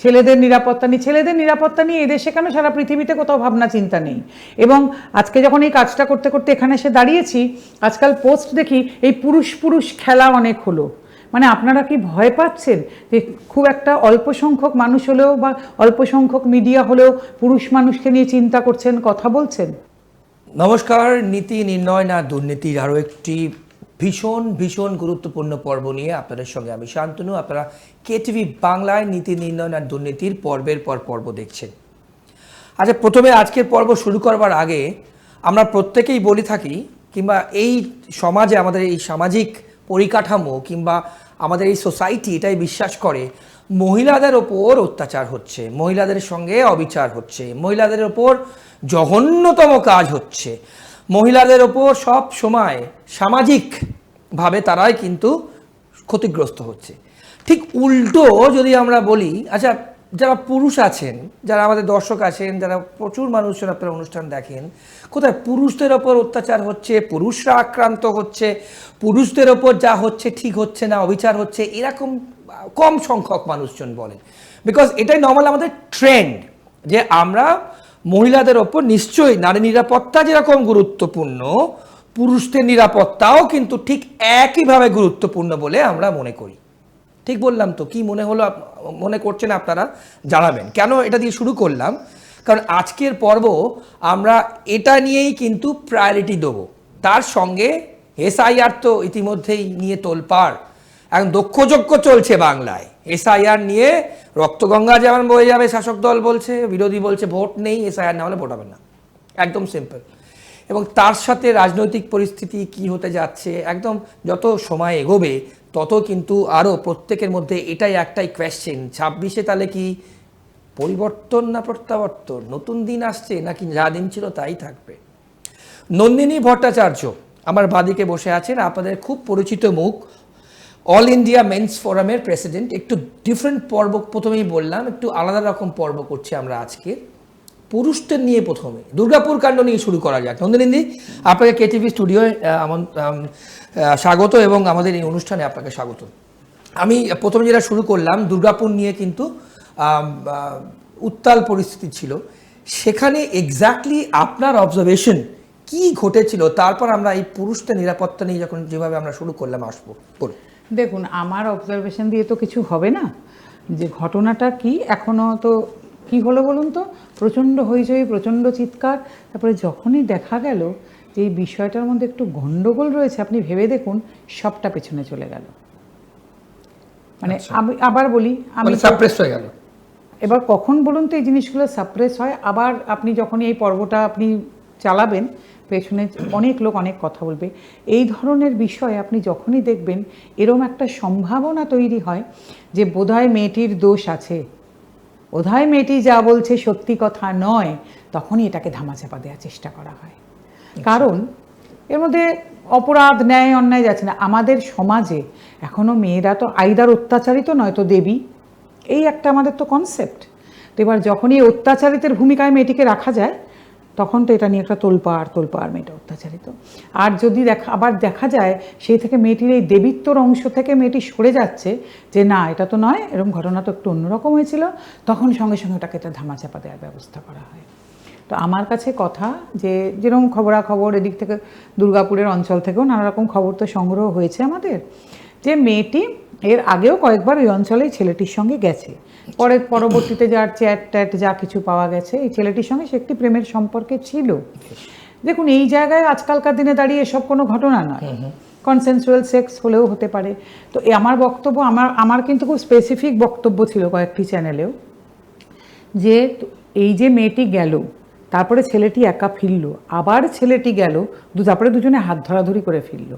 ছেলেদের নিরাপত্তা নেই। ছেলেদের নিরাপত্তা নিয়ে এদেশে কেন সারা পৃথিবীতে কোথাও ভাবনা, চিন্তা নেই? এবং আজকে যখন এই কাজটা করতে করতে এখানে এসে দাঁড়িয়েছি, আজকাল পোস্ট দেখি এই পুরুষ পুরুষ খেলা অনেক হলো। মানে আপনারা কি ভয় পাচ্ছেন যে খুব একটা অল্প সংখ্যক মানুষ হলেও বা অল্প সংখ্যক মিডিয়া হলেও পুরুষ মানুষকে নিয়ে চিন্তা করছেন, কথা বলছেন? নমস্কার, নীতি নির্ণয় না দুর্নীতির আরও একটি ভীষণ ভীষণ গুরুত্বপূর্ণ পর্ব নিয়ে আপনাদের সঙ্গে আমি শান্তনু। আপনারা কেটিভি বাংলায় নীতি নির্ণয় আর দুর্নীতির পর্বের পর পর্ব দেখছেন। আচ্ছা প্রথমে আজকের পর্ব শুরু করবার আগে আমরা প্রত্যেকেই বলি থাকি, কিংবা এই সমাজে আমাদের এই সামাজিক পরিকাঠামো, কিংবা আমাদের এই সোসাইটি এটাই বিশ্বাস করে, মহিলাদের ওপর অত্যাচার হচ্ছে, মহিলাদের সঙ্গে অবিচার হচ্ছে, মহিলাদের ওপর জঘন্যতম কাজ হচ্ছে। মহিলাদের ওপর সব সময় সামাজিকভাবে তারাই কিন্তু ক্ষতিগ্রস্ত হচ্ছে। ঠিক উল্টো যদি আমরা বলি আচ্ছা যারা পুরুষ আছেন, যারা আমাদের দর্শক আছেন, যারা প্রচুর মানুষজন আপনার অনুষ্ঠান দেখেন, কোথায় পুরুষদের ওপর অত্যাচার হচ্ছে, পুরুষরা আক্রান্ত হচ্ছে, পুরুষদের ওপর যা হচ্ছে ঠিক হচ্ছে না, অবিচার হচ্ছে, এরকম কম সংখ্যক মানুষজন বলেন। বিকজ এটাই নর্মাল আমাদের ট্রেন্ড যে আমরা মহিলাদের ওপর নিশ্চয়ই নারী নিরাপত্তা যেরকম গুরুত্বপূর্ণ, পুরুষদের নিরাপত্তাও কিন্তু ঠিক একইভাবে গুরুত্বপূর্ণ বলে আমরা মনে করি। ঠিক বললাম তো, কি মনে হলো মনে করছেন আপনারা জানাবেন। কেন এটা দিয়ে শুরু করলাম? কারণ আজকের পর্ব আমরা এটা নিয়েই কিন্তু প্রায়োরিটি দেবো। তার সঙ্গে এসআইআর তো ইতিমধ্যেই নিয়ে তোলপাড়। এখন দক্ষযজ্ঞ চলছে বাংলায়। এসআইআর নিয়ে রক্তগঙ্গা যেমন বয়ে যাবে শাসক দল বলছে, বিরোধী বলছে, ভোট নেই এসআইআর না হলে ভোট হবে না। একদম সিম্পল এবং তার সাথে রাজনৈতিক পরিস্থিতি কি হতে যাচ্ছে, একদম যত সময় এগোবে, তত কিন্তু আরও প্রত্যেকের মধ্যে এটাই একটাই কোয়েশ্চেন ছাব্বিশে তাহলে কি পরিবর্তন না প্রত্যাবর্তন? নতুন দিন আসছে, নাকি যা দিন ছিল তাই থাকবে? নন্দিনী ভট্টাচার্য আমার বাদিকে বসে আছেন, আপনাদের খুব পরিচিত মুখ। অল ইন্ডিয়া মেন্স ফোরামের প্রেসিডেন্ট একটু ডিফারেন্ট পর্ব প্রথমেই বললাম, একটু আলাদা রকম পর্ব করছি আমরা আজকে। পুরুষদের নিয়ে প্রথমে, দুর্গাপুর কাণ্ড নিয়ে শুরু করা যাক। নন্দিনী আপনাকে কেটিভি স্টুডিওয়ে স্বাগত এবং আমাদের এই অনুষ্ঠানে আপনাকে স্বাগত। আমি প্রথমে যেটা শুরু করলাম, দুর্গাপুর নিয়ে কিন্তু উত্তাল পরিস্থিতি ছিল। সেখানে এক্স্যাক্টলি আপনার অবজারভেশন কি ঘটেছিল, তারপর আমরা এই পুরুষদের নিরাপত্তা নিয়ে যখন যেভাবে আমরা শুরু করলাম, আসব। বলুন। দেখুন আমার অবজারভেশন দিয়ে তো কিছু হবে না। যে ঘটনাটা কি এখনও তো কি হলো বলুন তো? প্রচণ্ড হইচই প্রচণ্ড চিৎকার। তারপরে যখনই দেখা গেল যে এই বিষয়টার মধ্যে একটু গন্ডগোল রয়েছে আপনি ভেবে দেখুন সবটা পেছনে চলে গেল। মানে আমি আবার বলি আমি মানে সাপ্রেস হয়ে গেল। এবার কখন বলুন তো এই জিনিসগুলো সাপ্রেস হয়? আবার আপনি যখনই এই পর্বটা আপনি চালাবেন পেছনে অনেক লোক অনেক কথা বলবে। এই ধরনের বিষয়ে আপনি যখনই দেখবেন এরম একটা সম্ভাবনা তৈরি হয় যে বোধহয় মেয়েটির দোষ আছে। বোধহয় মেয়েটি যা বলছে সত্যি কথা নয় তখনই এটাকে ধামাচাপা দেওয়ার চেষ্টা করা হয়। কারণ এর মধ্যে অপরাধ ন্যায় অন্যায় যাচ্ছে না। আমাদের সমাজে এখনও মেয়েরা তো আইদার অত্যাচারিত নয়তো দেবী। এই একটা আমাদের তো কনসেপ্ট তো এবার যখনই অত্যাচারিতের ভূমিকায় মেয়েটিকে রাখা যায় তখন তো এটা নিয়ে একটা তোলপাড় তোলপাড় মেয়েটা অত্যাচারিত। আর যদি দেখা, আবার দেখা যায় সেই থেকে মেয়েটির এই দেবিত্বর অংশ থেকে মেয়েটি সরে যাচ্ছে যে না, এটা তো নয় এরকম ঘটনা তো একটু অন্যরকম হয়েছিল, তখন সঙ্গে সঙ্গে ওটাকে একটা ধামাচাপা দেওয়ার ব্যবস্থা করা হয়। তো আমার কাছে কথা যে যেরকম খবরাখবর এদিক থেকে দুর্গাপুরের অঞ্চল থেকেও নানা রকম খবর তো সংগ্রহ হয়েছে আমাদের, যে মেয়েটি এর আগেও কয়েকবার ওই অঞ্চলে এই ছেলেটির সঙ্গে গেছে। পরে পরবর্তীতে যার চ্যাট ট্যাট যা কিছু পাওয়া গেছে এই ছেলেটির সঙ্গে সে একটি প্রেমের সম্পর্কে ছিল। দেখুন এই জায়গায় আজকালকার দিনে দাঁড়িয়ে এসব কোনো ঘটনা নয়। কনসেনসুয়াল সেক্স হলেও হতে পারে। তো আমার বক্তব্য আমার আমার কিন্তু খুব স্পেসিফিক বক্তব্য ছিল কয়েকটি চ্যানেলেও যে এই যে মেয়েটি গেল তারপরে ছেলেটি একা ফিরল আবার ছেলেটি গেল দু তারপরে দুজনে হাত ধরাধরি করে ফিরল।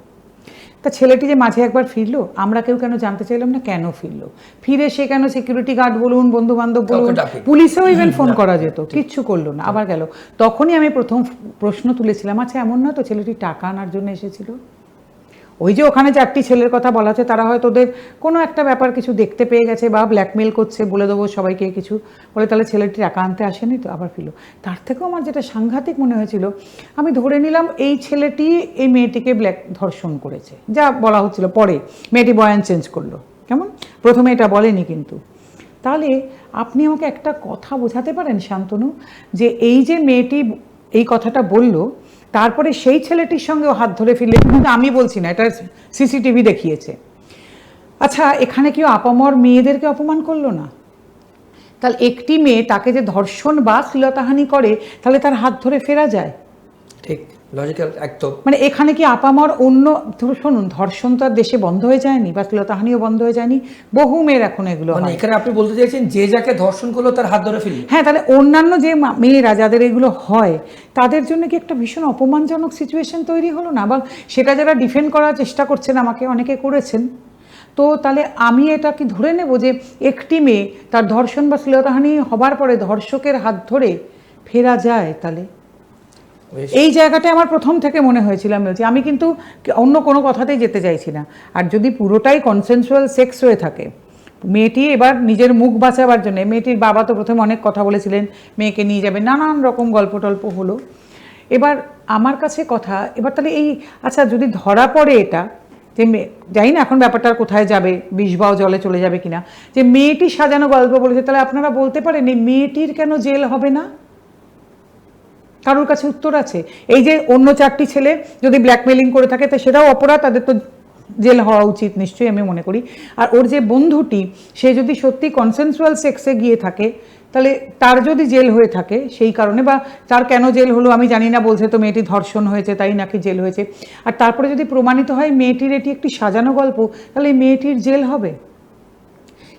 তা ছেলেটি যে মাঝে একবার ফিরলো আমরা কেউ কেন জানতে চাইলাম না কেন ফিরলো? ফিরে সে কেন সিকিউরিটি গার্ড বলুন বন্ধু বান্ধব বলুন পুলিশেও ইভেন ফোন করা যেত কিচ্ছু করল না আবার গেল। তখনই আমি প্রথম প্রশ্ন তুলেছিলাম আচ্ছা এমন না তো ছেলেটি টাকা আনার জন্য এসেছিল? ওই যে ওখানে চারটি ছেলের কথা বলা হচ্ছে, তারা হয়তো ওদের কোনো একটা ব্যাপার কিছু দেখতে পেয়ে গেছে বা ব্ল্যাকমেল করছে, বলে দেবো সবাইকে কিছু। বলে তাহলে ছেলেটি টাকা আনতে আসেনি তো, আবার ফিরল। তার থেকেও আমার যেটা সাংঘাতিক মনে হয়েছিল, আমি ধরে নিলাম এই ছেলেটি এই মেয়েটিকে ব্ল্যাক ধর্ষণ করেছে। যা বলা হচ্ছিল পরে, মেয়েটি বয়ান চেঞ্জ করল। কেমন? প্রথমে এটা বলেনি কিন্তু। তাহলে আপনি আমাকে একটা কথা বোঝাতে পারেন, শান্তনু? যে এই যে মেয়েটি এই কথাটা বলল তারপরে সেই ছেলেটির সঙ্গেও হাত ধরে ফিরলে, কিন্তু আমি বলছি না, এটা সিসিটিভি দেখিয়েছে। আচ্ছা এখানে কেউ আপামর মেয়েদেরকে অপমান করল না? তাহলে একটি মেয়ে তাকে যে ধর্ষণ বা শ্লীলতাহানি করে, তাহলে তার হাত ধরে ফেরা যায়? ঠিক। লজিক্যাল একদম মানে এখানে কি আপামর অন্য শুনুন ধর্ষণ তো আর দেশে বন্ধ হয়ে যায়নি বা শ্লীলতাহানিও বন্ধ হয়ে যায়নি বহু মেয়ের এখন এগুলো মানে এখানে আপনি বলতে চাইছেন যে যাকে ধর্ষণ করল তার হাত ধরে ফেলল। হ্যাঁ তাহলে অন্যান্য যে মেয়েরা যাদের এগুলো হয় তাদের জন্য কি একটা ভীষণ অপমানজনক সিচুয়েশন তৈরি হলো না? বা সেটা যারা ডিফেন্ড করার চেষ্টা করছেন আমাকে অনেকে করেছেন তো তাহলে আমি এটা কি ধরে নেব যে একটি মেয়ে তার ধর্ষণ বা শ্লীলতাহানি হবার পরে ধর্ষকের হাত ধরে ফেরা যায় তাহলে। এই জায়গাটা আমার প্রথম থেকে মনে হয়েছিল, আমি বলছি, আমি কিন্তু অন্য কোনো কথাতেই যেতে চাইছি না। আর যদি পুরোটাই কনসেনসুয়াল সেক্স হয়ে থাকে, মেয়েটি এবার নিজের মুখ বাঁচাবার জন্য, মেয়েটির বাবা তো প্রথমে অনেক কথা বলেছিলেন, মেয়েকে নিয়ে যাবে, নানান রকম গল্প টল্প হলো। এবার আমার কাছে কথা, এবার তাহলে এই আচ্ছা যদি ধরা পড়ে এটা, যে মেয়ে জানি না এখন ব্যাপারটা কোথায় যাবে, বিষ বাও জলে চলে যাবে কিনা, যে মেয়েটি সাজানো গল্প বলেছে, তাহলে আপনারা বলতে পারেন, এই মেয়েটির কেন জেল হবে না? কারোর কাছে উত্তর আছে। এই যে অন্য চারটি ছেলে যদি ব্ল্যাকমেলিং করে থাকে, তো সেটাও অপরাধ, তাদের তো জেল হওয়া উচিত নিশ্চয়ই আমি মনে করি। আর ওর যে বন্ধুটি, সে যদি সত্যি কনসেনসুয়াল সেক্সে গিয়ে থাকে, তাহলে তার যদি জেল হয়ে থাকে সেই কারণে, বা তার কেন জেল হলো আমি জানি না, বলছে তো মেয়েটি ধর্ষণ হয়েছে, তাই নাকি জেল হয়েছে। আর তারপরে যদি প্রমাণিত হয় মেয়েটির এটি একটি সাজানো গল্প, তাহলে মেয়েটির জেল হবে?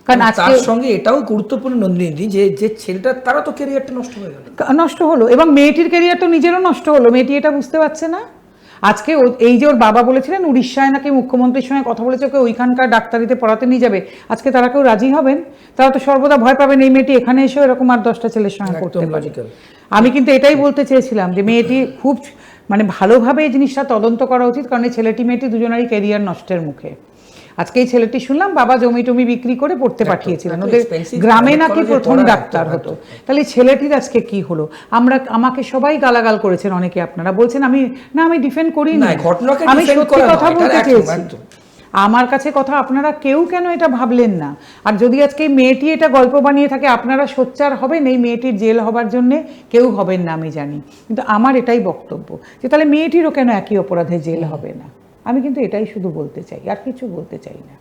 কারণ তার সঙ্গে এটাও গুরুত্বপূর্ণ নন্দিনী যে যে ছেলেটা তারা তো ক্যারিয়ারটা নষ্ট হয়ে গেল। নষ্ট হলো। এবং মেয়েটির ক্যারিয়ার তো নিজেরও নষ্ট হলো। মেয়েটি এটা বুঝতে পারছে না। আজকে এই যে ওর বাবা বলেছিলেন উড়িষ্যায় নাকি মুখ্যমন্ত্রীর সঙ্গে কথা বলেছে ওকে ওইখানকার ডাক্তারিতে পড়াতে নিয়ে যাবে। আজকে তারা কেউ রাজি হবেন? তারা তো সর্বদা ভয় পাবেন এই মেয়েটি এখানে এসে এরকম আর দশটা ছেলের সঙ্গে করতে পারে আমি কিন্তু এটাই বলতে চেয়েছিলাম যে মেয়েটি খুব মানে ভালোভাবে এই জিনিসটা তদন্ত করা উচিত কারণ এই ছেলেটি মেয়েটি দুজনেরই ক্যারিয়ার নষ্টের মুখে। আজকে এই ছেলেটি শুনলাম বাবা জমি টমি বিক্রি করে পড়তে পাঠিয়েছিলেন। ওদের গ্রামে নাকি প্রথম ডাক্তার হতো। তাহলে ছেলেটির আজকে কি হলো? আমরা আমাকে সবাই গালাগাল করেছেন অনেকে আপনারা। বলছেন আমি না আমি ডিফেন্ড করি না, ঘটনাকে আমি সত্যি কথা বলতে চেয়েছি। আমার কাছে কথা আপনারা কেউ কেন এটা ভাবলেন না। আর যদি আজকে মেয়েটি এটা গল্প বানিয়ে থাকে আপনারা সোচ্চার হবেন? এই মেয়েটির জেল হবার জন্যে কেউ হবেন না আমি জানি। কিন্তু আমার এটাই বক্তব্য যে তাহলে মেয়েটিরও কেন একই অপরাধে জেল হবে না? আমি কিন্তু এটাই শুধু বলতে চাই, আর কিছু বলতে চাই না।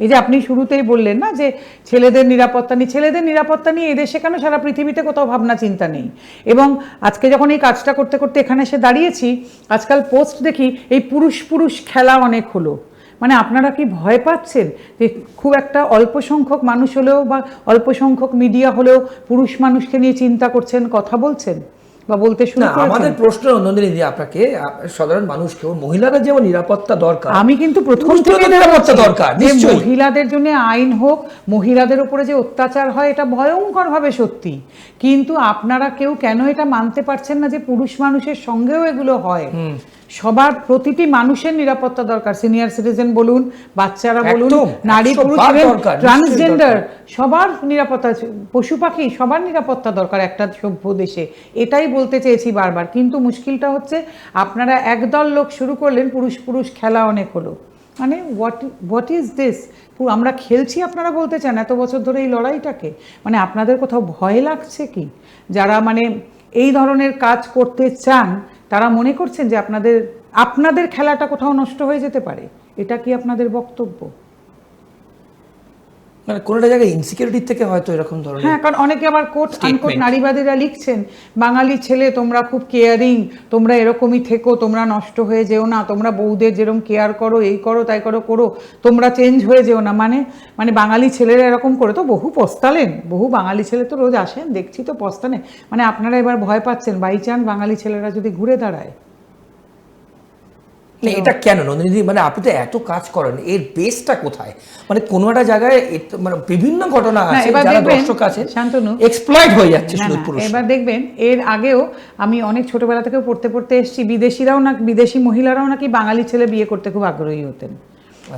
এই যে আপনি শুরুতেই বললেন না যে ছেলেদের নিরাপত্তা নিয়ে, ছেলেদের নিরাপত্তা নিয়ে এদেশে কেন সারা পৃথিবীতে কোথাও ভাবনা চিন্তা নেই? এবং আজকে যখন এই কাজটা করতে করতে এখানে এসে দাঁড়িয়েছি, আজকাল পোস্ট দেখি এই পুরুষ পুরুষ খেলা অনেক হলো। মানে আপনারা কি ভয় পাচ্ছেন যে খুব একটা অল্প সংখ্যক মানুষ হলেও বা অল্প সংখ্যক মিডিয়া হলেও পুরুষ মানুষকে নিয়ে চিন্তা করছেন, কথা বলছেন? বা বলতে শুরু না আমাদের প্রশ্ন নন্দিনী দিয়ে আপনাকে আপ- সাধারণ মানুষকেও মহিলাদের যেমন নিরাপত্তা দরকার আমি কিন্তু প্রথম থেকে নিরাপত্তা দরকার, নিশ্চয়ই। মহিলাদের জন্য আইন হোক মহিলাদের উপরে যে অত্যাচার হয় এটা ভয়ঙ্কর ভাবে সত্যি। কিন্তু আপনারা কেউ কেন এটা মানতে পারছেন না যে পুরুষ মানুষের সঙ্গেও এগুলো হয়? সবার প্রতিটি মানুষের নিরাপত্তা দরকার। সিনিয়র সিটিজেন বলুন বাচ্চারা বলুন নারী পুরুষ ট্রান্সজেন্ডার সবার নিরাপত্তা পশু পাখি সবার নিরাপত্তা দরকার একটা সভ্য দেশে। এটাই বলতে চেয়েছি বারবার কিন্তু মুশকিলটা হচ্ছে আপনারা একদল লোক শুরু করলেন পুরুষ পুরুষ খেলা অনেক হলো। মানে হোয়াট হোয়াট ইজ দিস আমরা খেলছি আপনারা বলতে চান এত বছর ধরে এই লড়াইটাকে। মানে আপনাদের কোথাও ভয় লাগছে কি? যারা মানে এই ধরনের কাজ করতে চান তারা মনে করছেন যে আপনাদের আপনাদের খেলাটা কোথাও নষ্ট হয়ে যেতে পারে। এটা কি আপনাদের বক্তব্য? মানে কোনোটা জায়গায় ইনসিকিউরিটি থেকে হয়তো এরকম ধরনের হ্যাঁ কারণ অনেকে আবার কোট আনকোট নারীবাদীরা লিখছেন বাঙালি ছেলে তোমরা খুব কেয়ারিং তোমরা এরকমই থেকো তোমরা নষ্ট হয়ে যেও না তোমরা বউদের যেরকম কেয়ার করো এই করো তাই করো করো তোমরা চেঞ্জ হয়ে যেও না। মানে মানে বাঙালি ছেলেরা এরকম করে তো বহু পস্তালেন বহু বাঙালি ছেলে তো রোজ আসেন দেখছি তো পস্তানে। মানে আপনারা এবার ভয় পাচ্ছেন বাই চান্স বাঙালি ছেলেরা যদি ঘুরে দাঁড়ায়। না, এটা কেন? নন্দিনী মানে আপনি তো এত কাজ করেন এর বেসটা কোথায়? মানে কোনো একটা জায়গায় মানে বিভিন্ন ঘটনা আছে যারা দর্শক আছে শান্তনু, এক্সপ্লয়েট হয়ে যাচ্ছে শুধু পুরুষ এবার দেখবেন এর আগেও আমি অনেক ছোটবেলা থেকে পড়তে পড়তে এসেছি বিদেশিরাও না বিদেশি মহিলারাও নাকি বাঙালি ছেলে বিয়ে করতে খুব আগ্রহী হতেন।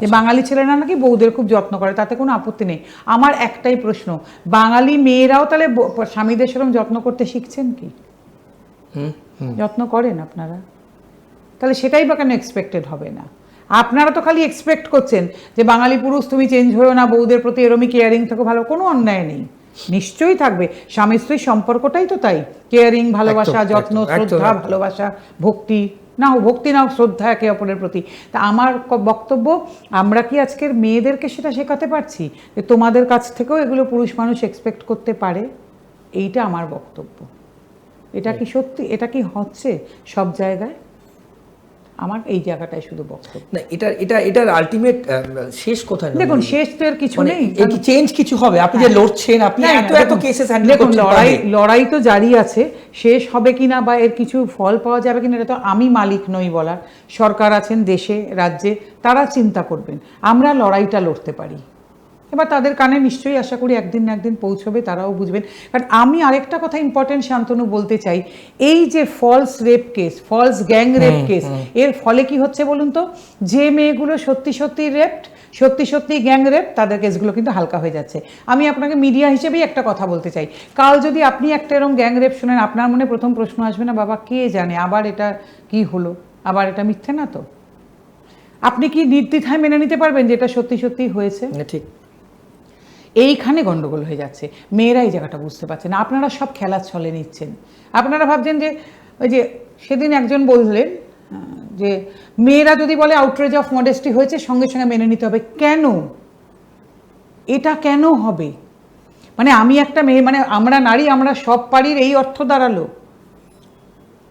যে বাঙালি ছেলেরা নাকি বউদের খুব যত্ন করে তাতে কোনো আপত্তি নেই। আমার একটাই প্রশ্ন বাঙালি মেয়েরাও তাহলে স্বামীদের সেরকম যত্ন করতে শিখছেন কি? যত্ন করেন আপনারা? তাহলে সেটাই বা কেন এক্সপেক্টেড হবে না? আপনারা তো খালি এক্সপেক্ট করছেন যে বাঙালি পুরুষ তুমি চেঞ্জ হয়েও না বউদের প্রতি এরমই কেয়ারিং থাকো ভালো কোনো অন্যায় নেই। নিশ্চয়ই থাকবে। স্বামী স্ত্রীর সম্পর্কটাই তো তাই। কেয়ারিং ভালোবাসা যত্ন শ্রদ্ধা ভালোবাসা ভক্তি। না হোক ভক্তি না হোক শ্রদ্ধা একে অপরের প্রতি। তা আমার বক্তব্য আমরা কি আজকের মেয়েদেরকে সেটা শেখাতে পারছি? যে তোমাদের কাছ থেকেও এগুলো পুরুষ মানুষ এক্সপেক্ট করতে পারে? এইটা আমার বক্তব্য। এটা কি সত্যি? এটা কি হচ্ছে সব জায়গায়? আমার এই জায়গাটাই শুধু বক্তব্য। না এটা এটা এটার আলটিমেট শেষ কোথায় দেখুন শেষ তো এর কিছু মানে নেই। এই কি চেঞ্জ কিছু হবে? আপনি যে লড়ছেন আপনি এত এত কেসেস হ্যান্ডেল দেখুন করছেন লড়াই লড়াই তো জারি আছে। শেষ হবে কিনা বা এর কিছু ফল পাওয়া যাবে কিনা এটা তো আমি মালিক নই বলার। সরকার আছেন দেশে রাজ্যে তারা চিন্তা করবেন। আমরা লড়াইটা লড়তে পারি। এবার তাদের কানে নিশ্চয়ই আশা করি একদিন না একদিন পৌঁছবে তারাও বুঝবেন। কারণ আমি আরেকটা কথা ইম্পর্টেন্ট শান্তনু বলতে চাই এই যে false rape case false gang rape case এর ফলে কি হচ্ছে বলুন তো? যে মেয়েগুলো সত্যি সত্যি রেপড সত্যি সত্যি গ্যাং রেপ তাদের কেসগুলো কিন্তু হালকা হয়ে যাচ্ছে। আমি আপনাকে মিডিয়া হিসেবেই একটা কথা বলতে চাই। কাল যদি আপনি একটা এরকম গ্যাং রেপ শুনেন আপনার মনে প্রথম প্রশ্ন আসবে না বাবা কে জানে? আবার এটা কি হলো? আবার এটা মিথ্যে না তো? আপনি কি নির্দ্বিধায় মেনে নিতে পারবেন যে এটা সত্যি সত্যি হয়েছে? ঠিক। এইখানে গন্ডগোল হয়ে যাচ্ছে। মেয়েরা এই জায়গাটা বুঝতে পারছে না। আপনারা সব খেলার ছলে নিচ্ছেন। আপনারা ভাবছেন যে, ওই যে সেদিন একজন বললেন যে মেয়েরা যদি বলে আউটরেজ অফ মডেস্টি হয়েছে, সঙ্গে সঙ্গে মেনে নিতে হবে। কেন? এটা কেন হবে? মানে আমি একটা মেয়ে মানে আমরা নারী, আমরা সব পারির এই অর্থ দাঁড়াল।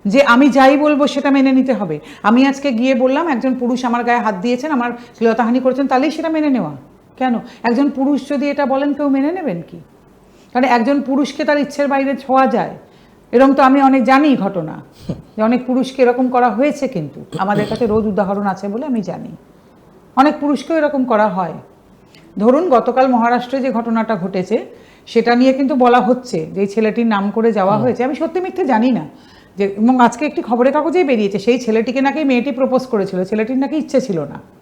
যে আমি যাই বলব সেটা মেনে নিতে হবে। আমি আজকে গিয়ে বললাম, একজন পুরুষ আমার গায়ে হাত দিয়েছেন, আমার শ্লীলতাহানি করেছেন, তাহলেই সেটা মেনে নেওয়া। কেন? একজন পুরুষ যদি এটা বলেন কেউ মেনে নেবেন কি? কারণ একজন পুরুষকে তার ইচ্ছের বাইরে ছোঁয়া যায়। এরকম তো আমি অনেক জানি ঘটনা যে অনেক পুরুষকে এরকম করা হয়েছে কিন্তু। আমাদের কাছে রোজ উদাহরণ আছে বলে আমি জানি। অনেক পুরুষকেও এরকম করা হয়। ধরুন গতকাল মহারাষ্ট্রে যে ঘটনাটা ঘটেছে সেটা নিয়ে কিন্তু বলা হচ্ছে যে ছেলেটির নাম করে যাওয়া হয়েছে। আমি সত্যি মিথ্যে জানি না। যে এবং আজকে একটি খবরের কাগজেই বেরিয়েছে সেই ছেলেটিকে নাকি মেয়েটি প্রপোজ করেছিল। ছেলেটির নাকি ইচ্ছে ছিল না।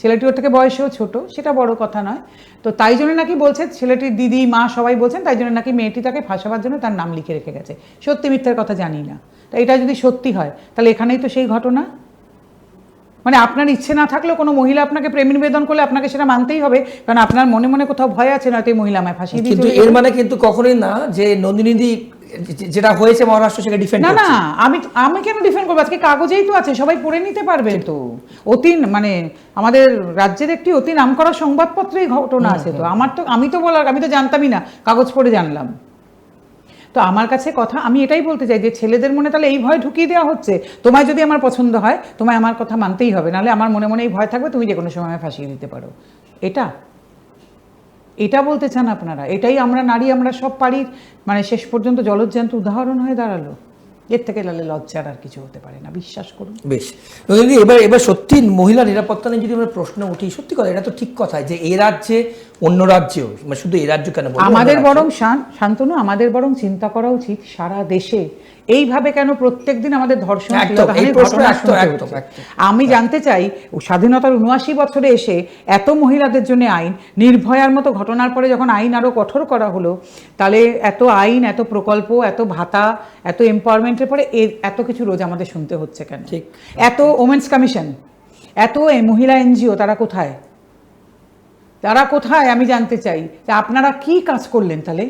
ছেলেটি ওর থেকে বয়সেও ছোট সেটা বড় কথা নয়। তো তাই জন্য নাকি বলছে ছেলেটির দিদি মা সবাই বলছেন তাই জন্য নাকি মেয়েটি তাকে ফাঁসাবার জন্য তার নাম লিখে রেখে গেছে। সত্যি মিথ্যার কথা জানি না। তা এটা যদি সত্যি হয় তাহলে এখানেই তো সেই ঘটনা। মানে আপনার ইচ্ছে না থাকলেও কোনো মহিলা আপনাকে প্রেম নিবেদন করলে আপনাকে সেটা মানতেই হবে কারণ আপনার মনে মনে কোথাও ভয় আছে নয়তো এই মহিলা আমায় ফাঁসিয়ে কিন্তু এর। মানে কিন্তু কখনোই না যে নন্দিনীদি যেটা হয়েছে মহারাষ্ট্র সেটা ডিফেন্ড না না আমি আমি কেন ডিফেন্ড করব? আজকে কাগজেই তো আছে সবাই পড়ে নিতে পারবে তো। অতীন মানে আমাদের রাজ্যের একটি অতি নামকরা সংবাদপত্রেই ঘটনা আছে তো। আমার তো আমি তো বলার আমি তো জানতামই না কাগজ পড়ে জানলাম। তো আমার কাছে কথা আমি এটাই বলতে চাই যে ছেলেদের মনে তাহলে এই ভয় ঢুকিয়ে দেওয়া হচ্ছে? তোমায় যদি আমার পছন্দ হয় তোমায় আমার কথা মানতেই হবে। নাহলে আমার মনে মনে এই ভয় থাকবে তুমি যে কোনো সময় ফাঁসিয়ে দিতে পারো। এটা? এটা বলতে চান আপনারা? এটাই আমরা নারী, আমরা সব পারির মানে শেষ পর্যন্ত জলজ্যান্ত উদাহরণ হয়ে দাঁড়াল। এর থেকে লালে লজ্জার আর কিছু হতে পারে না, বিশ্বাস করুন। বেশ। এবার এবার সত্যি মহিলা নিরাপত্তা নিয়ে যদি আমরা প্রশ্ন উঠি, সত্যি কথা, এটা তো ঠিক কথা যে এই রাজ্যে অন্য রাজ্যেও মানে শুধু এই রাজ্য কেন আমাদের বরং শান- শান্তনু আমাদের বরং চিন্তা করা উচিত সারা দেশে। এইভাবে কেন প্রত্যেকদিন আমাদের ধর্ষণ। আমি জানতে চাই স্বাধীনতার উনআশি বছরে এসে এত মহিলাদের জন্য আইন নির্ভয়ার মতো ঘটনার পরে যখন আইন আরও কঠোর করা হলো তাহলে এত আইন এত প্রকল্প এত ভাতা এত এম্পাওয়ারমেন্টের পরে এত কিছু রোজ আমাদের শুনতে হচ্ছে কেন? ঠিক। এত ওমেন্স কমিশন এত মহিলা এনজিও তারা কোথায়? তারা কোথায় আমি জানতে চাই। যে আপনারা কি কাজ করলেন তাহলে?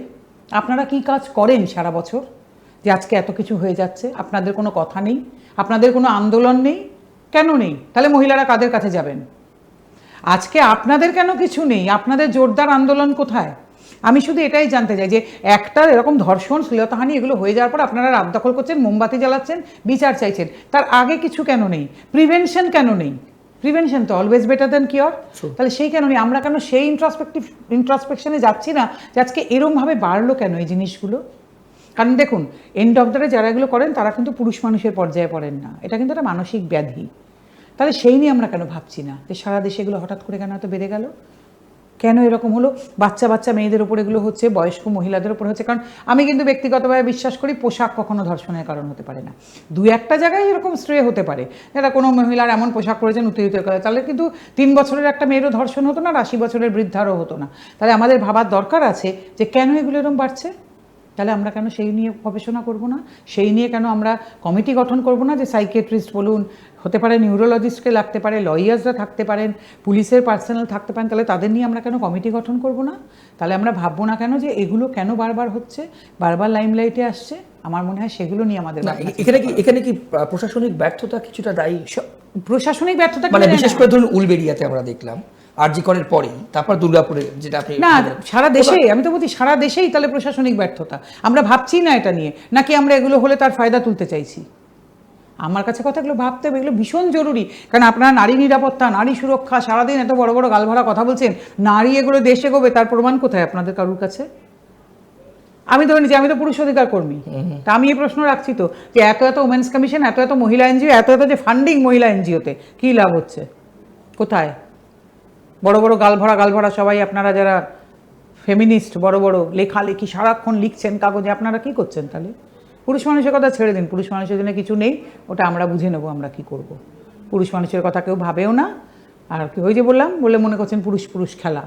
আপনারা কি কাজ করেন সারা বছর? যে আজকে এত কিছু হয়ে যাচ্ছে, আপনাদের কোনো কথা নেই, আপনাদের কোনো আন্দোলন নেই? কেন নেই? তাহলে মহিলারা কাদের কাছে যাবেন? আজকে আপনাদের কেন কিছু নেই? আপনাদের জোরদার আন্দোলন কোথায়? আমি শুধু এটাই জানতে চাই যে একটা এরকম ধর্ষণ, শ্লীলতাহানি এগুলো হয়ে যাওয়ার পর আপনারা রাত দখল করছেন, মোমবাতি জ্বালাচ্ছেন, বিচার চাইছেন। তার আগে কিছু কেন নেই? প্রিভেনশন কেন নেই? প্রিভেনশন তো অলওয়েজ বেটার দেন কিওর তাহলে সেই কেন নেই? আমরা কেন সেই ইন্ট্রসপেক্টিভ ইন্ট্রসপেকশনে যাচ্ছি না? যে আজকে এরমভাবে বাড়লো কেন এই জিনিসগুলো? কারণ দেখুন এন্ড অফ দ্য ডে যারা এগুলো করেন তারা কিন্তু পুরুষ মানুষের পর্যায়ে পড়েন না। এটা কিন্তু একটা মানসিক ব্যাধি। তাহলে সেই নিয়ে আমরা কেন ভাবছি না? যে সারা দেশে এগুলো হঠাৎ করে কেন এত বেড়ে গেল? কেন এরকম হলো? বাচ্চা বাচ্চা মেয়েদের উপর এগুলো হচ্ছে, বয়স্ক মহিলাদের উপর হচ্ছে। কারণ আমি কিন্তু ব্যক্তিগতভাবে বিশ্বাস করি পোশাক কখনো ধর্ষণের কারণ হতে পারে না। দু একটা জায়গায় এরকম স্ট্রে হতে পারে। যারা কোনো মহিলার এমন পোশাক পরেছেন উত্তেজিত করে। তাহলে কিন্তু তিন বছরের একটা মেয়েরও ধর্ষণ হতো না আর আশি বছরের বৃদ্ধারও হতো না। তাহলে আমাদের ভাবার দরকার আছে যে কেন এগুলো এরকম বাড়ছে? তাহলে আমরা কেন সেই নিয়ে গবেষণা করব না? সেই নিয়ে কেন আমরা কমিটি গঠন করব না? যে সাইকিয়াট্রিস্ট বলুন হতে পারে নিউরোলজিস্টকে লাগতে পারে লয়ার্সরা থাকতে পারেন পুলিশের পার্সোনাল থাকতে পারেন তাহলে তাদের নিয়ে আমরা কেন কমিটি গঠন করব না? তাহলে আমরা ভাববো না কেন যে এগুলো কেন বারবার হচ্ছে বারবার লাইমলাইটে আসছে? আমার মনে হয় সেগুলো নিয়ে আমাদের এখানে কি এখানে কি প্রশাসনিক ব্যর্থতা কিছুটা দায়ী? প্রশাসনিক ব্যর্থতা মানে বিশেষ করে ধরুন উলবেরিয়াতে আমরা দেখলাম আরজি করের পরেই তারপর দুর্গাপুরে যেটা আপনি না সারা দেশেই আমি তো বলছি সারা দেশেই তাহলে প্রশাসনিক ব্যর্থতা। আমরা ভাবছি না এটা নিয়ে নাকি আমরা এগুলো হলে তার ফায়দা তুলতে চাইছি? আমার কাছে কথাগুলো ভাবতে হবে এগুলো ভীষণ জরুরি। কারণ আপনারা নারী নিরাপত্তা নারী সুরক্ষা সারাদিন এত বড় বড় গালভরা কথা বলছেন নারী এগুলো দেশে গোবে তার প্রমাণ কোথায় আপনাদের কারুর কাছে? আমি ধরে নিচ্ছি আমি তো পুরুষ অধিকার কর্মী। তা আমি এই প্রশ্ন রাখছি তো যে এত এত ওমেন্স কমিশন এত এত মহিলা এনজিও এত এত যে ফান্ডিং মহিলা এনজিওতে কী লাভ হচ্ছে? কোথায়? বড় বড় গালভরা গালভরা সবাই আপনারা যারা ফেমিনিস্ট বড় বড় লেখালেখি সারাক্ষণ লিখছেন কাগজে আপনারা কি করছেন তাহলে? পুরুষ মানুষের কথা ছেড়ে দিন। পুরুষ মানুষের জন্য কিছু নেই ওটা আমরা বুঝে নেব আমরা কি করব। পুরুষ মানুষের কথা কেউ ভাবেও না। আর কি ওই যে বললাম বলে মনে করছেন পুরুষ পুরুষ খেলা।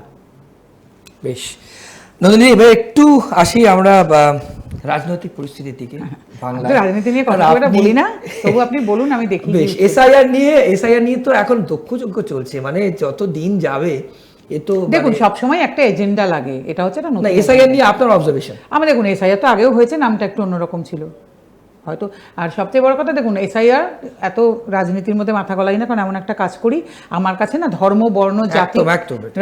বেশ। নন্দিনী এবার একটু আসি আমরা রাজনৈতিক পরিস্থিতির দিকে বাংলা। রাজনীতি নিয়ে কথা বলি না তবু আপনি বলুন আমি দেখি বেশ এসআইআর নিয়ে এসআইআর নিয়ে তো এখন দক্ষযজ্ঞ চলছে মানে যত দিন যাবে এ তো দেখুন সবসময় একটা এজেন্ডা লাগে। এটা হচ্ছে না এসআইআর নিয়ে আপনার অবজারভেশন আমরা দেখুন এসআইআর তো আগেও হয়েছে নামটা একটু অন্যরকম ছিল। হয়তো আর সবচেয়ে বড় কথা দেখুন এসআইআর এত রাজনীতির মধ্যে মাথা গলাই না কারণ এমন একটা কাজ করি আমার কাছে না ধর্ম বর্ণ জাতি।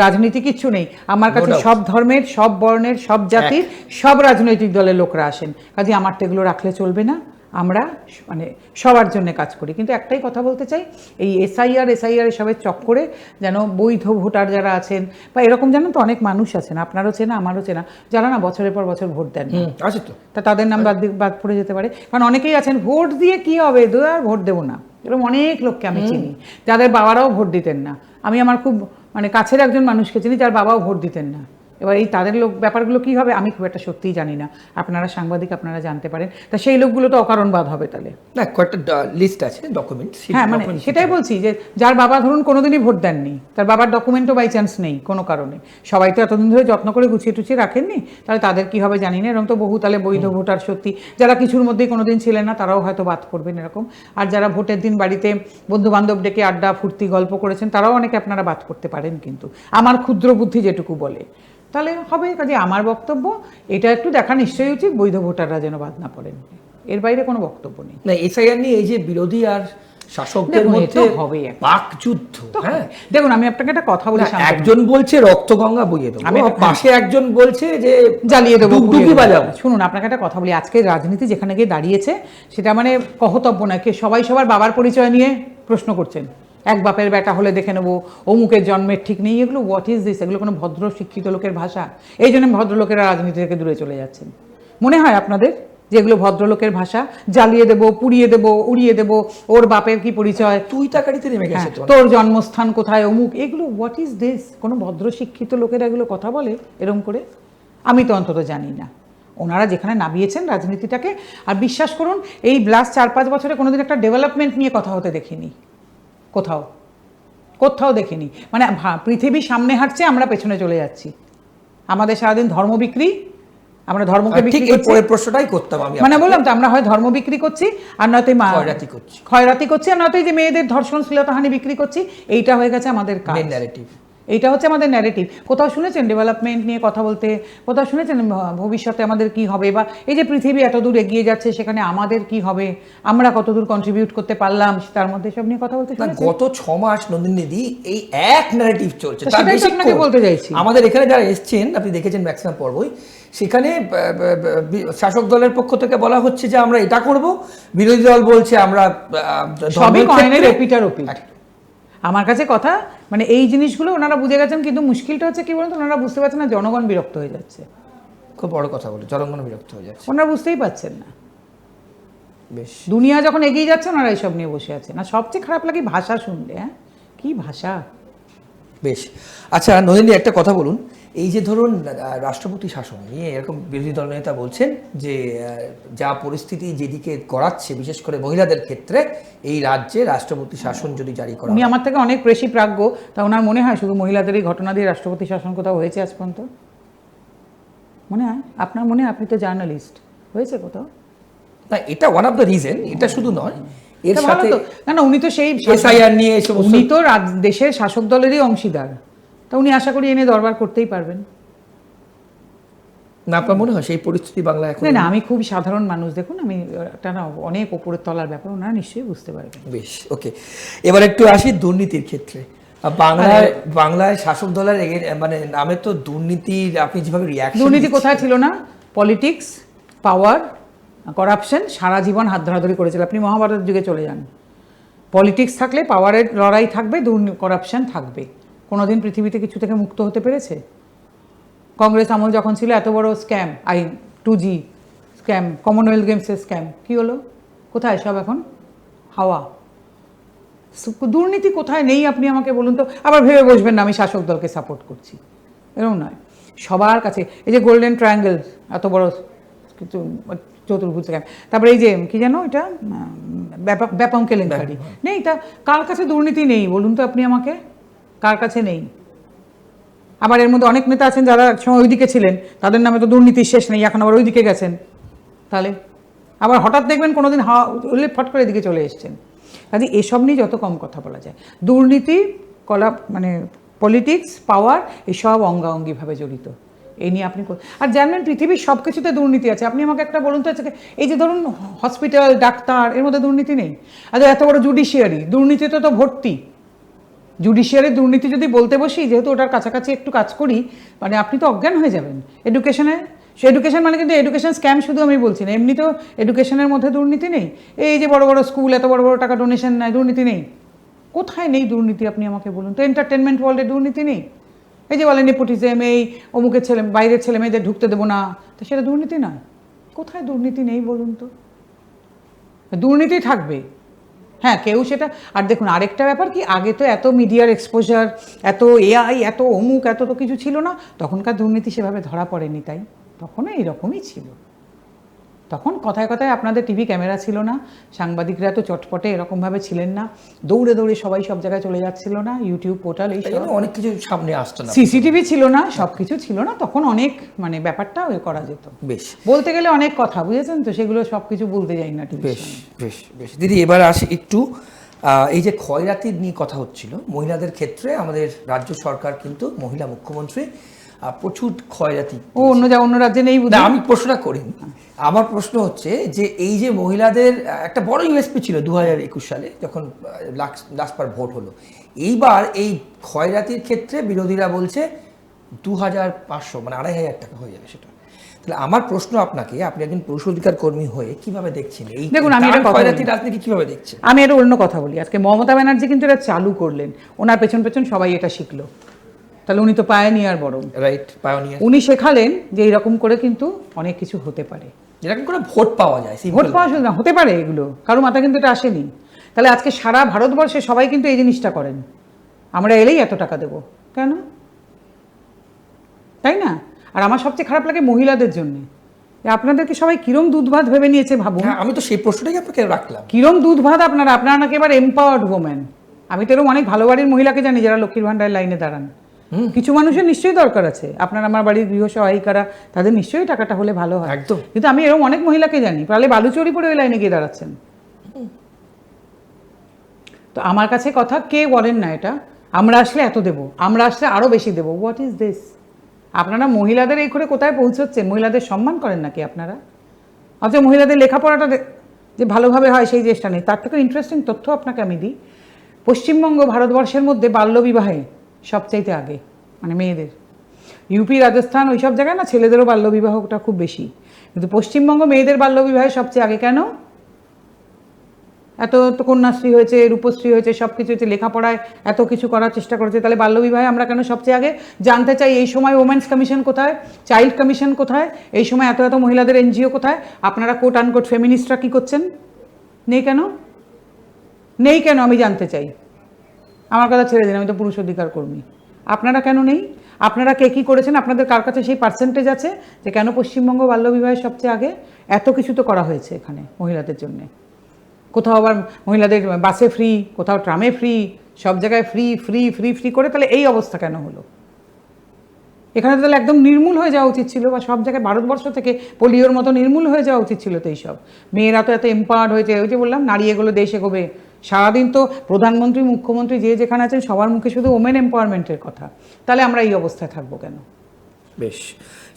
রাজনীতি কিচ্ছু নেই। আমার কাছে. সব ধর্মের সব বর্ণের সব জাতির সব রাজনৈতিক দলের লোকরা আসেন। কাজে আমার তো এগুলো রাখলে চলবে না। আমরা মানে সবার জন্য কাজ করি। কিন্তু একটাই কথা বলতে চাই এই এসআইআর এসআইআর এসবের চক্করে যেন বৈধ ভোটার যারা আছেন বা এরকম জানেন তো অনেক মানুষ আছেন আপনারও চেনা আমারও চেনা যারা না বছরের পর বছর ভোট দেন। আছে তো। তা তাদের নাম বাদ বাদ পড়ে যেতে পারে। কারণ অনেকেই আছেন ভোট দিয়ে কি হবে? দু আর ভোট দেবো না। এরকম অনেক লোককে আমি চিনি যাদের বাবারাও ভোট দিতেন না। আমি আমার খুব মানে কাছের একজন মানুষকে চিনি যার বাবাও ভোট দিতেন না। এবার এই তাদের লোক ব্যাপারগুলো কি হবে আমি খুব একটা সত্যিই জানি না। আপনারা সাংবাদিক আপনারা জানতে পারেন। তা সেই লোকগুলো তো অকারণ বাদ হবে তাহলে। না কয়েকটা লিস্ট আছে ডকুমেন্ট হ্যাঁ মানে সেটাই বলছি যে যার বাবা ধরুন কোনোদিনই ভোট দেননি তার বাবার ডকুমেন্টও বাই চান্স নেই কোনো কারণে। সবাই তো এতদিন ধরে যত্ন করে গুছিয়ে টুছিয়ে রাখেননি তাহলে তাদের কি হবে জানি না এরকম তো বহু তাহলে বৈধ ভোটার সত্যি। যারা কিছুর মধ্যেই কোনোদিন ছিলেন না তারাও হয়তো বাদ পড়বেন এরকম। আর যারা ভোটের দিন বাড়িতে বন্ধু বান্ধব ডেকে আড্ডা ফুর্তি গল্প করেছেন তারাও অনেকে আপনারা বাদ করতে পারেন কিন্তু। আমার ক্ষুদ্র বুদ্ধি যেটুকু বলে। তাহলে হবে কাজে আমার বক্তব্য। এটা একটু দেখা নিশ্চয়ই উচিত বৈধ ভোটাররা যেন বাদ না পড়েন। এর বাইরে কোনো বক্তব্য নেই। না এসআইআর নিয়ে এই যে বিরোধী আর শাসকদের মধ্যে একটা। বাক যুদ্ধ হ্যাঁ। দেখুন আমি আপনাকে একটা কথা বলি একজন বলছে রক্তগঙ্গা বইয়ে দেবো। আমি- পাশে একজন বলছে যে জ্বালিয়ে দেবো দেবো। বাজাবো। শুনুন আপনাকে একটা কথা বলি আজকে রাজনীতি যেখানে গিয়ে দাঁড়িয়েছে সেটা মানে কহতব্য নয় কে সবাই সবার বাবার পরিচয় নিয়ে প্রশ্ন করছেন। এক বাপের বেটা হলে দেখে নেব অমুকের জন্মের ঠিক নেই এগুলো হোয়াট ইজ দিস এগুলো কোনো ভদ্র শিক্ষিত লোকের ভাষা। এই জন্য ভদ্রলোকেরা রাজনীতি থেকে দূরে চলে যাচ্ছেন। মনে হয় আপনাদের যে এগুলো ভদ্রলোকের ভাষা? জ্বালিয়ে দেবো পুড়িয়ে দেবো উড়িয়ে দেবো ওর বাপের কি পরিচয়? তুই তাকারিতে নেমে গেছে হ্যাঁ, তোর জন্মস্থান কোথায় অমুক? এগুলো হোয়াট ইজ দিস কোনো ভদ্র শিক্ষিত লোকেরা এগুলো কথা বলে এরম করে? আমি তো অন্তত জানি না। ওনারা যেখানে নামিয়েছেন রাজনীতিটাকে আর বিশ্বাস করুন এই লাস্ট চার পাঁচ বছরে কোনোদিন একটা ডেভেলপমেন্ট নিয়ে কথা হতে দেখিনি। কোথাও? কোথাও দেখিনি। মানে পৃথিবী সামনে হাঁটছে আমরা পেছনে চলে যাচ্ছি। আমাদের সারাদিন ধর্ম বিক্রি আমরা ধর্মকে বিক্রি করছি। পরের প্রশ্নটাই করতাম আমি মানে বললাম তো আমরা হয় ধর্ম বিক্রি করছি আর নয়তো মা- খয়রাতি করছি। ক্ষয়রাতি করছি আর নয়তো যে মেয়েদের ধর্ষণশীলতা হানি বিক্রি করছি এইটা হয়ে গেছে আমাদের কাজ। ন্যারেটিভ এইটা হচ্ছে আমাদের ন্যারেটিভ কোথাও শুনেছেন ডেভেলপমেন্ট নিয়ে কথা বলতে? কোথাও শুনেছেন ভবিষ্যতে আমাদের কি হবে? বা এই যে পৃথিবী এত দূর এগিয়ে যাচ্ছে সেখানে আমাদের কি হবে? আমরা কতদূর কন্ট্রিবিউট করতে পারলাম? তার মধ্যে সব নিয়ে কথা বলতে গত ছ মাস নন্দিনী দি এই এক ন্যারেটিভ চলছে। আপনাকে বলতে চাইছি। আমাদের এখানে যারা এসছেন আপনি দেখেছেন ম্যাক্সিমাম পর্বই সেখানে শাসক দলের পক্ষ থেকে বলা হচ্ছে যে আমরা এটা করব। বিরোধী দল বলছে আমরা সবই কয়েনের এপিটার ওপিট আমার কাছে কথা মানে এই জিনিসগুলো ওনারা বুঝে গেছেন কিন্তু মুশকিলটা হচ্ছে কি বলুন তো ওনারা বুঝতে পারছেন না জনগণ বিরক্ত হয়ে যাচ্ছে। খুব বড় কথা বলে জনগণ বিরক্ত হয়ে যাচ্ছে। ওনারা বুঝতেই পারছেন না। বেশ। দুনিয়া যখন এগিয়ে যাচ্ছে ওনারা এইসব নিয়ে বসে আছে না সবচেয়ে খারাপ লাগে ভাষা শুনলে হ্যাঁ? কী ভাষা? বেশ। আচ্ছা নলিনী একটা কথা বলুন। এই যে ধরুন রাষ্ট্রপতি শাসন নিয়ে এরকম বিরোধী দল নেতা বলছেন যে যা পরিস্থিতি যেদিকে গড়াচ্ছে বিশেষ করে মহিলাদের ক্ষেত্রে এই রাজ্যে রাষ্ট্রপতি শাসন যদি জারি করা উনি আমার থেকে অনেক বেশি প্রাজ্ঞ। তা ওনার মনে হয় শুধু মহিলাদের এই ঘটনা দিয়ে রাষ্ট্রপতি শাসন কোথাও হয়েছে আজ পর্যন্ত? মনে হয়? আপনার মনে হয়? আপনি তো জার্নালিস্ট। হয়েছে কোথাও? না এটা ওয়ান অফ দ্য রিজন এটা শুধু নয় এর সাথে না না উনি তো সেই এসআইআর নিয়ে সমস্ত উনি তো দেশের শাসক দলেরই অংশীদার। তা উনি আশা করি এনে দরবার করতেই পারবেন। না আপনার মনে হয় সেই পরিস্থিতি বাংলা এখন না আমি খুব সাধারণ মানুষ দেখুন আমি না অনেক ওপরের তলার ব্যাপার ওনারা নিশ্চয়ই বুঝতে পারবেন। বেশ ওকে। এবার একটু আসি দুর্নীতির ক্ষেত্রে। বাংলায় বাংলায় শাসক দলের মানে নামে তো দুর্নীতির আপনি যেভাবে রিয়াকশন দুর্নীতি কোথায় ছিল না? পলিটিক্স পাওয়ার করাপশন সারা জীবন হাত ধরাধরি করেছিল। আপনি মহাভারতের যুগে চলে যান। পলিটিক্স থাকলে পাওয়ারের লড়াই থাকবে করাপশন থাকবে। কোনোদিন পৃথিবীতে কিছু থেকে মুক্ত হতে পেরেছে? কংগ্রেস আমল যখন ছিল, এত বড় scam I two G scam Commonwealth গেমসের স্ক্যাম কী হলো? কোথায় সব এখন? হাওয়া। দুর্নীতি কোথায় নেই আপনি আমাকে বলুন তো? আবার ভেবে বসবেন না, আমি শাসক দলকে সাপোর্ট করছি। এরকম নয়। সবার কাছে, এই যে গোল্ডেন ট্রায়াঙ্গেল এত বড় কিছু চতুর্ভুজ স্ক্যাম তারপরে এই যে কি জানো এটা? ব্যাপক- ব্যাপম কেলেঙ্কারি নেই তা কার কাছে দুর্নীতি নেই? বলুন তো আপনি আমাকে। কার কাছে নেই? আবার এর মধ্যে অনেক নেতা আছেন যারা একসময় ওইদিকে ছিলেন। তাদের নামে তো দুর্নীতির শেষ নেই এখন আবার ওইদিকে গেছেন। তাহলে? আবার হঠাৎ দেখবেন কোনোদিন হাওয়া উল্লেখ ফট করে এদিকে চলে এসছেন। কাজে এসব নিয়ে যত কম কথা বলা যায়। দুর্নীতি কলা মানে পলিটিক্স পাওয়ার এসব অঙ্গাঅঙ্গিভাবে জড়িত। এই নিয়ে আপনি আর জানবেন, পৃথিবীর সব কিছুতে দুর্নীতি আছে। আপনি আমাকে একটা বলুন তো আজকে এই যে ধরুন হসপিটাল ডাক্তার, এর মধ্যে দুর্নীতি নেই। আচ্ছা এত বড় জুডিশিয়ারি দুর্নীতিতে তো ভর্তি। জুডিশিয়ারির দুর্নীতি যদি বলতে বসি, যেহেতু ওটার কাছাকাছি একটু কাজ করি মানে আপনি তো অজ্ঞান হয়ে যাবেন। এডুকেশনে সে এডুকেশন মানে কিন্তু এডুকেশন স্ক্যাম শুধু আমি বলছি না এমনি তো এডুকেশনের মধ্যে দুর্নীতি নেই। এই যে বড় বড় স্কুল এত বড় বড় টাকা ডোনেশন নেয়, দুর্নীতি নেই। কোথায় নেই দুর্নীতি, আপনি আমাকে বলুন? তো এন্টারটেনমেন্ট ওয়ার্ল্ডে দুর্নীতি নেই। এই যে বলে নেপোটিজম, এই অমুকের ছেলে, বাইরের ছেলে মেয়েদের ঢুকতে দেবো না, তো সেটা দুর্নীতি নয়। কোথায় দুর্নীতি নেই বলুন তো? দুর্নীতি থাকবে। হ্যাঁ কেউ সেটা, আর দেখুন, আরেকটা ব্যাপার কি, আগে তো এত মিডিয়ার এক্সপোজার এত এআই এত অমুক, এত তো কিছু ছিল না, তখনকার দুর্নীতি সেভাবে ধরা পড়েনি, তাই? তখনও এইরকমই ছিল। তখন কথায় কথায় আপনাদের টিভি ক্যামেরা ছিল না। সাংবাদিকরা তো চটপটে এরকমভাবে ছিলেন না। দৌড়ে দৌড়ে সবাই সব জায়গায় চলে যাচ্ছিল না। ইউটিউব পোর্টাল এই অনেক কিছু সামনে আসতো না। সিসিটিভি ছিল না সব কিছু ছিল না। তখন অনেক মানে ব্যাপারটা ওই করা যেত। বেশ। বলতে গেলে অনেক কথা বুঝেছেন তো? সেগুলো সব কিছু বলতে যাই না বেশ বেশ বেশ। দিদি এবার আসি একটু আহ, এই যে ক্ষয়রাতির নিয়ে কথা হচ্ছিল মহিলাদের ক্ষেত্রে আমাদের রাজ্য সরকার কিন্তু মহিলা মুখ্যমন্ত্রী প্রচুর ক্ষয়রাতি ও অন্য যা অন্য রাজ্যে নেই না আমি প্রশ্নটা করিনি আমার প্রশ্ন হচ্ছে যে এই যে মহিলাদের একটা বড় ইউএসপি ছিল দু হাজার একুশ সালে যখন লাস্ট বার ভোট হলো। এইবার এই ক্ষয়রাতির ক্ষেত্রে বিরোধীরা বলছে দু হাজার পাঁচশো মানে আড়াই হাজার টাকা হয়ে যাবে সেটা। তাহলে আমার প্রশ্ন আপনাকে আপনি একজন পুরুষ অধিকার কর্মী হয়ে কীভাবে দেখছেন? এই দেখুন, আমি ক্ষয়রাতির রাজনীতি কীভাবে দেখছেন? আমি এটা অন্য কথা বলি। আজকে মমতা ব্যানার্জি কিন্তু এটা চালু করলেন। ওনার পেছন পেছন সবাই এটা শিখলো। তাহলে উনি তো পায়ানিয়ার বরং। রাইট পায়োনিয়ার উনি শেখালেন যে এরকম করে কিন্তু অনেক কিছু হতে পারে। যেরকম করে ভোট পাওয়া যায় ভোট পাওয়া না হতে পারে এগুলো। কারও মাথা কিন্তু এটা আসেনি। তাহলে আজকে সারা ভারতবর্ষে সবাই কিন্তু এই জিনিসটা করেন। আমরা এলেই এত টাকা দেবো। কেন? তাই না? আর আমার সবচেয়ে খারাপ লাগে মহিলাদের জন্য। আপনাদেরকে সবাই কিরম দুধ ভাত ভেবে নিয়েছে ভাবুন। হ্যাঁ আমি তো সেই প্রশ্নটাই আপনাকে রাখলাম। কিরম দুধ ভাত আপনারা? আপনারা নাকি এবার এম্পাওয়ার্ড ওমেন আমি তো এরকম অনেক ভালো বাড়ির মহিলাকে জানি যারা লক্ষ্মীর ভান্ডারের লাইনে দাঁড়ান। কিছু মানুষের নিশ্চয়ই দরকার আছে। আপনার আমার বাড়ির গৃহ সহায়িকারা তাদের নিশ্চয়ই টাকাটা হলে ভালো হয়। একদম। কিন্তু আমি এরকম অনেক মহিলাকে জানি পারলে বালুচরি পরে ওই লাইনে গিয়ে দাঁড়াচ্ছেন। তো আমার কাছে কথা কে বলেন না এটা? আমরা আসলে এত দেব আমরা আসলে আরও বেশি দেব। হোয়াট ইজ দিস আপনারা মহিলাদের এই করে কোথায় পৌঁছচ্ছেন? মহিলাদের সম্মান করেন নাকি আপনারা? অথচ মহিলাদের লেখাপড়াটা যে ভালোভাবে হয় সেই চেষ্টা নেই। তার থেকে ইন্টারেস্টিং তথ্য আপনাকে আমি দিই। পশ্চিমবঙ্গ ভারতবর্ষের মধ্যে বাল্যবিবাহে সবচাইতে আগে মানে মেয়েদের। ইউপি রাজস্থান, ওই সব জায়গায় না ছেলেদেরও বাল্যবিবাহটা খুব বেশি। কিন্তু পশ্চিমবঙ্গ মেয়েদের বাল্যবিবাহে সবচেয়ে আগে কেন? এত তো কন্যাশ্রী হয়েছে, রূপশ্রী হয়েছে সব কিছু হয়েছে, লেখাপড়ায় এত কিছু করার চেষ্টা করেছে, তাহলে বাল্যবিবাহে আমরা কেন সবচেয়ে আগে? জানতে চাই এই সময় ওমেন্স কমিশন কোথায়? চাইল্ড কমিশন কোথায়? এই সময় এত এত মহিলাদের এনজিও কোথায়? আপনারা কোট আনকোট ফেমিনিস্টরা কী করছেন? নেই কেন? নেই কেন আমি জানতে চাই। আমার কথা ছেড়ে দিন, আমি তো পুরুষ অধিকার কর্মী। আপনারা কেন নেই? আপনারা কে কী করেছেন? আপনাদের কার কাছে সেই পার্সেন্টেজ আছে? যে কেন পশ্চিমবঙ্গ বাল্যবিবাহের সবচেয়ে আগে? এত কিছু তো করা হয়েছে এখানে মহিলাদের জন্যে। কোথাও আবার মহিলাদের বাসে ফ্রি কোথাও ট্রামে ফ্রি সব জায়গায় ফ্রি ফ্রি ফ্রি ফ্রি করে তাহলে এই অবস্থা কেন হলো? এখানে তাহলে একদম নির্মূল হয়ে যাওয়া উচিত ছিল বা সব জায়গায় ভারতবর্ষ থেকে পোলিওর মতো নির্মূল হয়ে যাওয়া উচিত ছিল তো এইসব। মেয়েরা তো এত এম্পাওয়ার্ড হয়েছে, ওই যে বললাম, নারী এগুলো, দেশ এগোবে। সারাদিন তো প্রধানমন্ত্রী মুখ্যমন্ত্রী যে যেখানে আছেন সবার মুখে শুধু ওমেন এম্পাওয়ারমেন্টের কথা। তাহলে আমরা এই অবস্থায় থাকব কেন? বেশ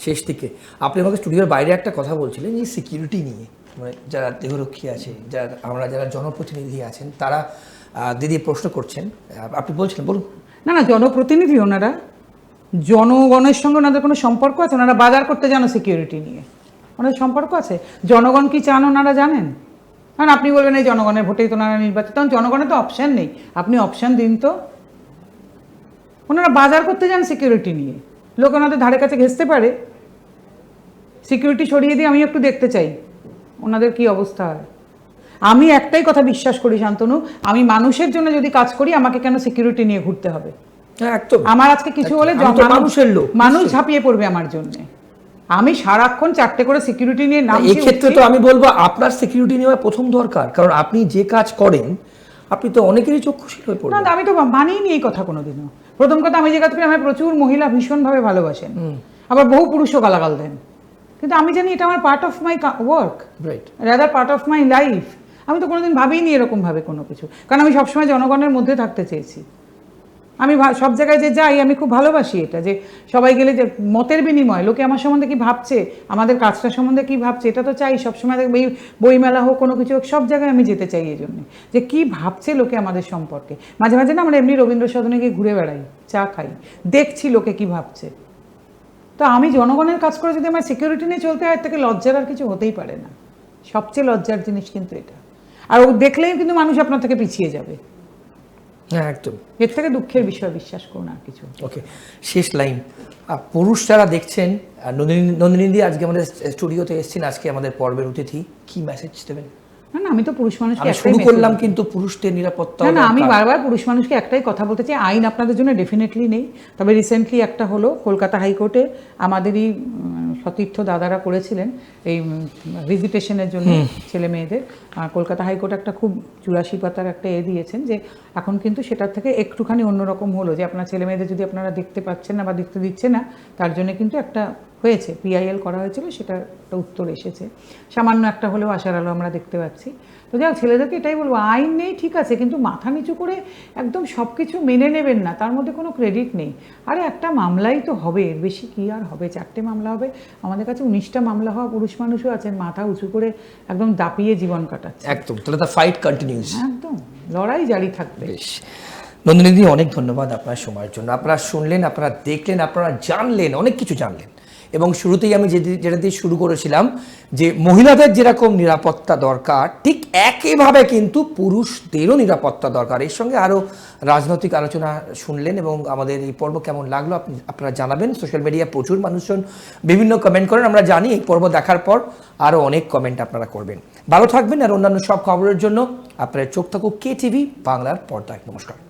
শেষ দিকে। আপনি আমাকে স্টুডিওর বাইরে একটা কথা বলছিলেন যে সিকিউরিটি নিয়ে। মানে যারা দেহরক্ষী আছে যারা আমরা যারা জনপ্রতিনিধি আছেন তারা দিদি প্রশ্ন করছেন। আপনি বলছিলেন বলুন। না না জনপ্রতিনিধি ওনারা জনগণের সঙ্গে ওনাদের কোনো সম্পর্ক আছে? ওনারা বাজার করতে জানো সিকিউরিটি নিয়ে। ওনাদের সম্পর্ক আছে? জনগণ কি চান ওনারা জানেন? কারণ আপনি বলবেন এই জনগণের ভোটেই তো ওনারা নির্বাচিত। তখন জনগণের তো অপশান নেই। আপনি অপশান দিন তো। ওনারা বাজার করতে যান সিকিউরিটি নিয়ে। লোক ওনাদের ধারে কাছে ঘেসতে পারে। সিকিউরিটি সরিয়ে দিয়ে আমি একটু দেখতে চাই। ওনাদের কি অবস্থা হয়। আমি একটাই কথা বিশ্বাস করি শান্তনু আমি মানুষের জন্য যদি কাজ করি আমাকে কেন সিকিউরিটি নিয়ে ঘুরতে হবে? হ্যাঁ আমার আজকে কিছু হলে মানুষ- মানুষের লোক, মানুষ ঝাঁপিয়ে পড়বে আমার জন্য। আমি সারাক্ষণ চারটে করে সিকিউরিটি নিয়ে নাম এই ক্ষেত্রে তো আমি বলব আপনার সিকিউরিটি নেওয়া প্রথম দরকার। কারণ আপনি যে কাজ করেন আপনি তো অনেকেরই চক্ষুশীল হয়ে না পড়বেন। না, আমি তো মানিয়ে এই কথা কোনোদিনও। প্রথম কথা আমি যে কাজ করি আমার প্রচুর মহিলা ভীষণভাবে ভালোবাসেন। আবার বহু পুরুষও গালাগাল দেন। কিন্তু আমি জানি এটা আমার part of my work right rather part of my life আমি তো কোনোদিন ভাবিনি এরকমভাবে কোনো কিছু। কারণ আমি সবসময় জনগণের মধ্যে থাকতে চেয়েছি। আমি সব জায়গায় যে যাই, আমি খুব ভালোবাসি এটা, যে সবাই গেলে যে মতের বিনিময়, লোকে আমার সম্বন্ধে কি ভাবছে, আমাদের কাজটা সম্বন্ধে কি ভাবছে, এটা তো চাই, সবসময় এই বইমেলা হোক, কোনো কিছু হোক, সব জায়গায় আমি যেতে চাই এই জন্য। যে কি ভাবছে লোকে আমাদের সম্পর্কে। মাঝে মাঝে না আমরা এমনি রবীন্দ্র সদনে গিয়ে ঘুরে বেড়াই, চা খাই, দেখছি লোকে কি ভাবছে। তো আমি জনগণের কাজ করে যদি আমার সিকিউরিটি নিয়ে চলতে হয় থেকে লজ্জার আর কিছু হতেই পারে না। সবচেয়ে লজ্জার জিনিস কিন্তু এটা। আর ও দেখলেই কিন্তু মানুষ আপনার থেকে পিছিয়ে যাবে। হ্যাঁ একদম। এর থেকে দুঃখের বিষয় বিশ্বাস করুন আর কিছু। ওকে শেষ লাইন পুরুষ যারা দেখছেন নন্দিনী নন্দিনী আজকে আমাদের স্টুডিওতে এসেছেন আজকে আমাদের পর্বের অতিথি। কি মেসেজ দেবেন? না না আমি তো পুরুষ মানুষকে শুরু করলাম কিন্তু পুরুষদের নিরাপত্তা না না আমি বারবার পুরুষ মানুষকে একটাই কথা বলতে চাই আইন আপনাদের জন্য ডেফিনেটলি নেই। তবে রিসেন্টলি একটা হলো কলকাতা হাইকোর্টে আমাদেরই সতীর্থ দাদারা করেছিলেন এই ভিজিটেশনের জন্য ছেলে মেয়েদের। কলকাতা হাইকোর্ট একটা খুব চুরাশি পাতার একটা এ দিয়েছেন যে এখন কিন্তু সেটার থেকে একটুখানি অন্যরকম হলো যে আপনার ছেলে মেয়েদের যদি আপনারা দেখতে পাচ্ছেন না বা দেখতে দিচ্ছে না তার জন্য কিন্তু একটা হয়েছে পিআইএল করা হয়েছিল সেটা একটা উত্তর এসেছে। সামান্য একটা হলেও আশার আলো আমরা দেখতে পাচ্ছি। তো যাই হোক, ছেলেদেরকে এটাই বলব আইন নেই ঠিক আছে কিন্তু মাথা নিচু করে একদম সব কিছু মেনে নেবেন না তার মধ্যে কোনো ক্রেডিট নেই। আরে একটা মামলাই তো হবে এর বেশি কি আর হবে? চারটে মামলা হবে আমাদের কাছে উনিশটা মামলা হওয়া পুরুষ মানুষও আছেন মাথা উঁচু করে একদম দাপিয়ে জীবন কাটাচ্ছে। একদম তাহলে দ্য ফাইট কন্টিনিউস একদম লড়াই জারি থাকবে। বেশ। নন্দিনীদি অনেক ধন্যবাদ আপনার সময়ের জন্য। আপনারা শুনলেন আপনারা দেখলেন আপনারা জানলেন অনেক কিছু জানলেন। এবং শুরুতেই আমি যে যেটা দিয়ে শুরু করেছিলাম যে মহিলাদের যেরকম নিরাপত্তা দরকার, ঠিক একইভাবে কিন্তু পুরুষদেরও নিরাপত্তা দরকার। এর সঙ্গে আরও রাজনৈতিক আলোচনা শুনলেন এবং আমাদের এই পর্ব কেমন লাগল আপনি, আপনারা জানাবেন। সোশ্যাল মিডিয়ায় প্রচুর মানুষজন বিভিন্ন কমেন্ট করেন, আমরা জানি এই পর্ব দেখার পর আরও অনেক কমেন্ট আপনারা করবেন। ভালো থাকবেন আর অন্যান্য সব খবরের জন্য আপনার চোখ থাকুক কে টিভি বাংলার পর্দায়। নমস্কার।